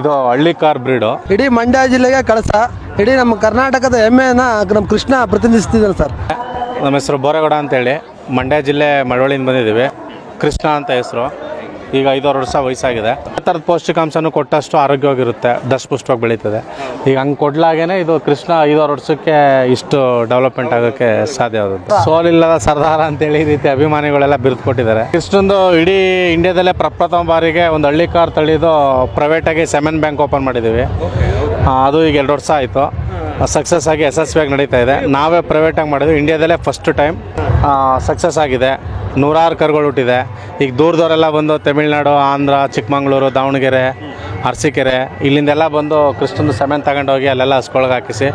ಇದು ಹಳ್ಳಿ car breed. ಇಡೀ ಮಂಡ್ಯ ಜಿಲ್ಲೆಗೆ ಕಳಸ. ಇಡೀ ನಮ್ಮ ಕರ್ನಾಟಕದ ಹೆಮ್ಮೆಯನ್ನ ನಮ್ಮ ಕೃಷ್ಣ ಪ್ರತಿನಿಧಿಸ್ತಿದ್ದಾನೆ ಸರ್. ನಮ್ಮ ಹೆಸರು ಬೋರೇಗೌಡ ಅಂತೇಳಿ. ಮಂಡ್ಯ ಜಿಲ್ಲೆ ಮಳವಳ್ಳಿಯಿಂದ ಬಂದಿದ್ದೀವಿ. ಕೃಷ್ಣ ಅಂತ ಹೆಸರು. ಈಗ ಐದಾರು ವರ್ಷ ವಯಸ್ಸಾಗಿದೆ. ಆ ಥರದ ಪೌಷ್ಟಿಕಾಂಶನೂ ಕೊಟ್ಟಷ್ಟು ಆರೋಗ್ಯವಾಗಿರುತ್ತೆ ದಷ್ಟಪುಷ್ಟವಾಗಿ ಬೆಳೀತದೆ. ಈಗ ಹಂಗೆ ಕೊಡ್ಲಾಗೇನೆ ಇದು ಕೃಷ್ಣ ಐದಾರು ವರ್ಷಕ್ಕೆ ಇಷ್ಟು ಡೆವಲಪ್ಮೆಂಟ್ ಆಗೋಕ್ಕೆ ಸಾಧ್ಯ ಆಗುತ್ತೆ ಸೋಲಿಲ್ಲದ ಸರ್ದಾರ ಅಂತೇಳಿ ಈ ರೀತಿ ಅಭಿಮಾನಿಗಳೆಲ್ಲ ಬಿರುದು ಕೊಟ್ಟಿದ್ದಾರೆ. ಕೃಷ್ಣಂದು ಇಡೀ ಇಂಡಿಯಾದಲ್ಲೇ ಪ್ರಪ್ರಥಮ ಬಾರಿಗೆ ಒಂದು ಹಳ್ಳಿ ಕಾರ್ ತಳಿದು ಪ್ರೈವೇಟಾಗಿ ಸೆಮೆನ್ ಬ್ಯಾಂಕ್ ಓಪನ್ ಮಾಡಿದ್ದೀವಿ ಅದು ಈಗ ಎರಡು ವರ್ಷ ಆಯಿತು. ಸಕ್ಸಸ್ ಆಗಿ ಯಶಸ್ವಿಯಾಗಿ ನಡೀತಾ ಇದೆ. ನಾವೇ ಪ್ರೈವೇಟಾಗಿ ಮಾಡಿದ್ವಿ ಇಂಡಿಯಾದಲ್ಲೇ ಫಸ್ಟ್ ಟೈಮ್ ಸಕ್ಸಸ್ ಆಗಿದೆ. ನೂರಾರು ಕರುಗಳು ಹುಟ್ಟಿದೆ. ಈಗ ದೂರದವರೆಲ್ಲ ಬಂದು ತಮಿಳ್ನಾಡು, ಆಂಧ್ರ, ಚಿಕ್ಕಮಗಳೂರು, ದಾವಣಗೆರೆ, ಅರಸೀಕೆರೆ, ಇಲ್ಲಿಂದೆಲ್ಲ ಬಂದು ಕೃಷ್ಣನ ಸೆಮೆನ್ ತಗೊಂಡೋಗಿ ಅಲ್ಲೆಲ್ಲ ಹಸ್ಕೊಳಗೆ ಹಾಕಿಸಿ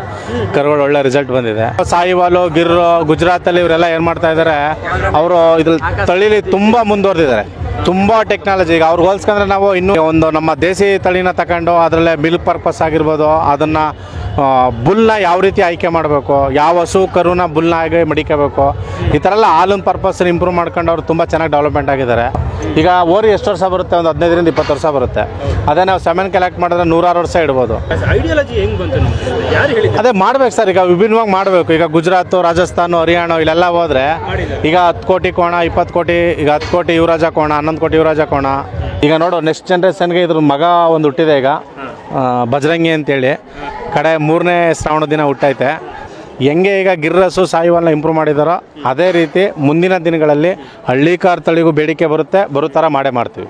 ಕರುಗಳು ಒಳ್ಳೆ ರಿಸಲ್ಟ್ ಬಂದಿದೆ. ಸಾಯಿವಾಲು ಗಿರ್ರು, ಗುಜರಾತಲ್ಲಿ ಇವರೆಲ್ಲ ಏನು ಮಾಡ್ತಾ ಇದ್ದಾರೆ, ಅವರು ಇದ್ರಲ್ಲಿ ತಳಿಲಿ ತುಂಬ ಮುಂದುವರೆದಿದ್ದಾರೆ. ತುಂಬ ಟೆಕ್ನಾಲಜಿ ಈಗ ಅವ್ರಿಗೆ ಹೋಲ್ಸ್ಕೊಂಡ್ರೆ ನಾವು ಇನ್ನೂ ಒಂದು ನಮ್ಮ ದೇಸಿ ತಳಿನ ತಗೊಂಡು ಅದರಲ್ಲೇ ಮಿಲ್ಕ್ ಪರ್ಪಸ್ ಆಗಿರ್ಬೋದು ಅದನ್ನು ಬುಲ್ನ ಯಾವ ರೀತಿ ಆಯ್ಕೆ ಮಾಡಬೇಕು ಯಾವ ಹಸು ಕರುನ ಬುಲ್ನ ಆಗಿ ಮಡಿಕೋಬೇಕು ಈ ಥರ ಎಲ್ಲ ಹಾಲಿನ ಪರ್ಪಸ್ನ ಇಂಪ್ರೂವ್ ಮಾಡ್ಕೊಂಡು ಅವ್ರು ತುಂಬ ಚೆನ್ನಾಗಿ ಡೆವಲಪ್ಮೆಂಟ್ ಆಗಿದ್ದಾರೆ. ಈಗ ಓರಿ ಎಷ್ಟು ವರ್ಷ ಬರುತ್ತೆ? ಒಂದು ಹದಿನೈದರಿಂದ ಇಪ್ಪತ್ತು ವರ್ಷ ಬರುತ್ತೆ. ಅದೇ ನಾವು ಸೆಮೆನ್ ಕಲೆಕ್ಟ್ ಮಾಡಿದ್ರೆ ನೂರಾರು ವರ್ಷ ಇಡ್ಬೋದು. ಅದೇ ಮಾಡ್ಬೇಕು ಸರ್ ಈಗ ವಿಭಿನ್ನವಾಗಿ ಮಾಡಬೇಕು. ಈಗ ಗುಜರಾತ್ ರಾಜಸ್ಥಾನ ಹರಿಯಾಣ ಇಲ್ಲೆಲ್ಲ ಹೋದ್ರೆ ಈಗ ಹತ್ತು ಕೋಟಿ ಕೋಣ ಇಪ್ಪತ್ತು ಕೋಟಿ ಈಗ ಹತ್ತು ಕೋಟಿ ಯುವರಾಜ ಕೋಣ ಹನ್ನೊಂದು ಕೋಟಿ ಯುವರಾಜ ಕೋಣ. ಈಗ ನೋಡು ನೆಕ್ಸ್ಟ್ ಜನ್ರೇಷನ್ಗೆ ಇದ್ರ ಮಗ ಒಂದು ಹುಟ್ಟಿದೆ ಈಗ. ಬಜರಂಗಿ ಅಂತೇಳಿ. ಕಡೆ ಮೂರನೇ ಶ್ರಾವಣ ದಿನ ಹುಟ್ಟೈತೆ. ಹೆಂಗೆ ಈಗ ಗಿರ್ರಸು ಸಾಯಿವನ್ನ ಇಂಪ್ರೂವ್ ಮಾಡಿದಾರೋ, ಅದೇ ರೀತಿ ಮುಂದಿನ ದಿನಗಳಲ್ಲಿ ಹಳ್ಳಿ ಕಾರ್ ತಳಿಗೂ ಬೇಡಿಕೆ ಬರುತ್ತೆ, ಬರೋ ಥರ ಮಾಡೇ ಮಾಡ್ತೀವಿ.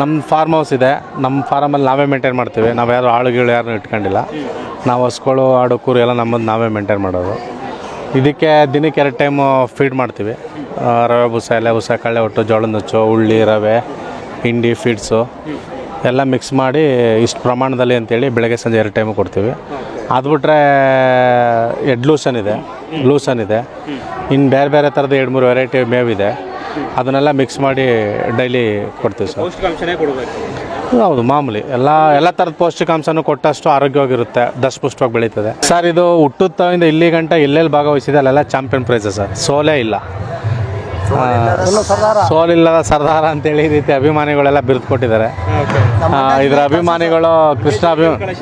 ನಮ್ಮ ಫಾರ್ಮ್ ಹೌಸ್ ಇದೆ. ನಮ್ಮ ಫಾರ್ಮಲ್ಲಿ ನಾವೇ ಮೇಂಟೈನ್ ಮಾಡ್ತೀವಿ. ನಾವು ಯಾರು ಆಳುಗಳು ಯಾರನ್ನೂ ಇಟ್ಕೊಂಡಿಲ್ಲ. ನಾವು ಹಸ್ಕೊಳ್ಳೋ ಆಡು, ಕೂರು ಎಲ್ಲ ನಮ್ಮದು ನಾವೇ ಮೇಂಟೈನ್ ಮಾಡೋದು. ಇದಕ್ಕೆ ದಿನಕ್ಕೆ ಎರಡು ಟೈಮು ಫೀಡ್ ಮಾಡ್ತೀವಿ. ರವೆ ಬುಸ ಎಲೆ ಬೂಸ ಕಳ್ಳೆ ಒಟ್ಟು ಜೋಳದ ನುಚ್ಚು ಉಳ್ಳಿ ರವೆ ಹಿಂಡಿ ಫೀಡ್ಸು ಎಲ್ಲ ಮಿಕ್ಸ್ ಮಾಡಿ ಇಷ್ಟು ಪ್ರಮಾಣದಲ್ಲಿ ಅಂತೇಳಿ ಬೆಳಗ್ಗೆ ಸಂಜೆ ಎರಡು ಟೈಮು ಕೊಡ್ತೀವಿ. ಅದು ಬಿಟ್ಟರೆ ಎಡ್ ಲೂಸನ್ ಇದೆ ಲೂಸನ್ ಇದೆ. ಇನ್ನು ಬೇರೆ ಬೇರೆ ಥರದ ಎರಡು ಮೂರು ವೆರೈಟಿ ಮೇವಿದೆ ಅದನ್ನೆಲ್ಲ ಮಿಕ್ಸ್ ಮಾಡಿ ಡೈಲಿ ಕೊಡ್ತೀವಿ ಸರ್ ಹೌದು ಮಾಮೂಲಿ. ಎಲ್ಲ ಎಲ್ಲ ಥರದ ಪೌಷ್ಟಿಕಾಂಶನೂ ಕೊಟ್ಟಷ್ಟು ಆರೋಗ್ಯವಾಗಿರುತ್ತೆ ದಷ್ಟಪುಷ್ಟವಾಗಿ ಬೆಳೀತದೆ. ಸರ್ ಇದು ಹುಟ್ಟುತ್ತಿಂದ ಇಲ್ಲಿ ಗಂಟ ಎಲ್ಲೆಲ್ಲಿ ಭಾಗವಹಿಸಿದೆ ಅಲ್ಲೆಲ್ಲ ಚಾಂಪಿಯನ್ ಪ್ರೈಸಸ್ ಸರ್ ಸೋಲೇ ಇಲ್ಲ. ಸೋಲಿಲ್ಲದ ಸರ್ದಾರ. ಅಂತೇಳಿ ಈ ರೀತಿ ಅಭಿಮಾನಿಗಳೆಲ್ಲ ಬಿರುದು ಕೊಟ್ಟಿದ್ದಾರೆ ಆ, ಇದ್ರ ಅಭಿಮಾನಿಗಳು ಕೃಷ್ಣ ಅಭಿಮಾನಿ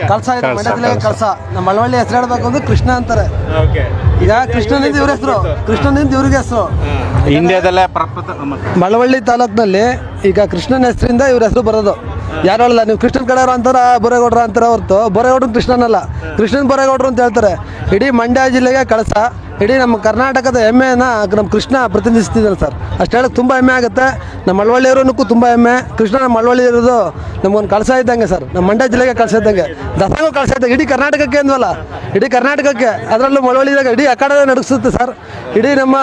ಕಳಸ ನಮ್ಮ ಮಳವಳ್ಳಿ ಹೆಸರು ಹೇಳ್ಬೇಕು ಅಂದ್ರೆ ಕೃಷ್ಣ ಅಂತಾರೆ. ಓಕೆ. ಈಗ ಕೃಷ್ಣನಿಂದ ಇವ್ರ ಹೆಸರು. ಕೃಷ್ಣನಿಂದ ಇವ್ರಿಗೆ ಹೆಸರು. ಇಂಡಿಯಾದಲ್ಲೇ ಮಳವಳ್ಳಿ ತಾಲೂಕ್ನಲ್ಲಿ ಈಗ ಕೃಷ್ಣನ ಹೆಸರಿಂದ ಇವ್ರ ಹೆಸರು ಬರೋದು. ಯಾರು ಹೇಳಲ್ಲ ನೀವು ಕೃಷ್ಣನ್ ಕಡೆಯವರು ಅಂತಾರ ಬೋರೇಗೌಡ್ರ ಅಂತಾರ ಹೊರತು. ಬೋರೇಗೌಡ್ರು ಕೃಷ್ಣನಲ್ಲ. ಕೃಷ್ಣನ್ ಬೋರೇಗೌಡ್ರು ಅಂತ ಹೇಳ್ತಾರೆ. ಇಡೀ ಮಂಡ್ಯ ಜಿಲ್ಲೆಗೆ ಕಳಸ. ಇಡೀ ನಮ್ಮ ಕರ್ನಾಟಕದ ಹೆಮ್ಮೆಯನ್ನು ನಮ್ಮ ಕೃಷ್ಣ ಪ್ರತಿನಿಧಿಸ್ತಿದ್ದಾನೆ ಸರ್. ಅಷ್ಟು ಹೇಳಕ್ಕೆ ತುಂಬ ಹೆಮ್ಮೆ ಆಗುತ್ತೆ. ನಮ್ಮ ಮಳವಳ್ಳಿಯವರನ್ನಕ್ಕೂ ತುಂಬ ಹೆಮ್ಮೆ. ಕೃಷ್ಣ ನಮ್ಮ ಮಳವಳ್ಳಿ ಇರೋದು ನಮಗೊಂದು ಕಳಸ ಇದ್ದಂಗೆ ಸರ್. ನಮ್ಮ ಮಂಡ್ಯ ಜಿಲ್ಲೆಗೆ ಕಳಸ ಇದ್ದಂಗೆ. ದಸರಾಗೂ ಕಳಸ ಇದ್ದಂಗೆ. ಇಡೀ ಕರ್ನಾಟಕಕ್ಕೆ ಅಂದ್ವಲ್ಲ? ಇಡೀ ಕರ್ನಾಟಕಕ್ಕೆ. ಅದರಲ್ಲೂ ಮಳವಳ್ಳಿದಾಗ ಇಡೀ ಅಖಾಡ ನಡೆಸುತ್ತೆ ಸರ್. ಇಡೀ ನಮ್ಮ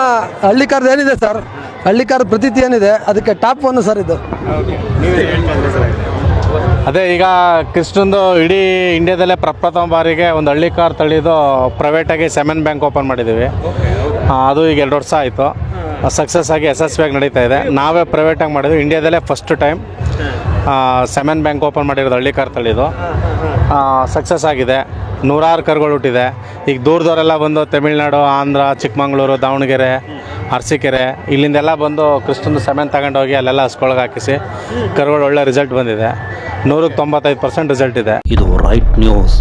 ಹಳ್ಳಿ ಕಾರ್ದು ಏನಿದೆ ಸರ್? ಹಳ್ಳಿ ಕಾರ್ ಪ್ರತೀತಿ ಏನಿದೆ? ಅದಕ್ಕೆ ಟಾಪ್ ಒಂದು ಸರ್ ಇದು. ಅದೇ ಈಗ ಕೃಷ್ಣಂದು ಇಡೀ ಇಂಡಿಯಾದಲ್ಲೇ ಪ್ರಪ್ರಥಮ ಬಾರಿಗೆ ಒಂದು ಹಳ್ಳಿ ಕಾರ್ ತಳಿದು ಪ್ರೈವೇಟಾಗಿ ಸೆಮೆನ್ ಬ್ಯಾಂಕ್ ಓಪನ್ ಮಾಡಿದ್ದೀವಿ. ಅದು ಈಗ ಎರಡು ವರ್ಷ ಆಯಿತು. ಸಕ್ಸಸ್ ಆಗಿ ಯಶಸ್ವಿಯಾಗಿ ನಡೀತಾ ಇದೆ. ನಾವೇ ಪ್ರೈವೇಟಾಗಿ ಮಾಡಿದ್ವಿ. ಇಂಡಿಯಾದಲ್ಲೇ first time semen bank open ಮಾಡಿರೋದು ಹಳ್ಳಿ ಕಾರ್ ತಳಿದು ಸಕ್ಸಸ್ ಆಗಿದೆ. ನೂರಾರು ಕರುಗಳು ಹುಟ್ಟಿದೆ. ಈಗ ದೂರದವರೆಲ್ಲ ಬಂದು ತಮಿಳ್ನಾಡು ಆಂಧ್ರ ಚಿಕ್ಕಮಗಳೂರು ದಾವಣಗೆರೆ ಅರಸೀಕೆರೆ ಇಲ್ಲಿಂದೆಲ್ಲ ಬಂದು ಕೃಷ್ಣನ ಸೆಮೆನ್ ತಗೊಂಡೋಗಿ ಅಲ್ಲೆಲ್ಲ ಹಸ್ಕೊಳಗೆ ಹಾಕಿಸಿ ಕರುಗಳು ಒಳ್ಳೆ ರಿಸಲ್ಟ್ ಬಂದಿದೆ. ನೂರಕ್ಕೆ ತೊಂಬತ್ತೈದು ಪರ್ಸೆಂಟ್ ರಿಸಲ್ಟ್ ಇದೆ. ಇದು ರೈಟ್ ನ್ಯೂಸ್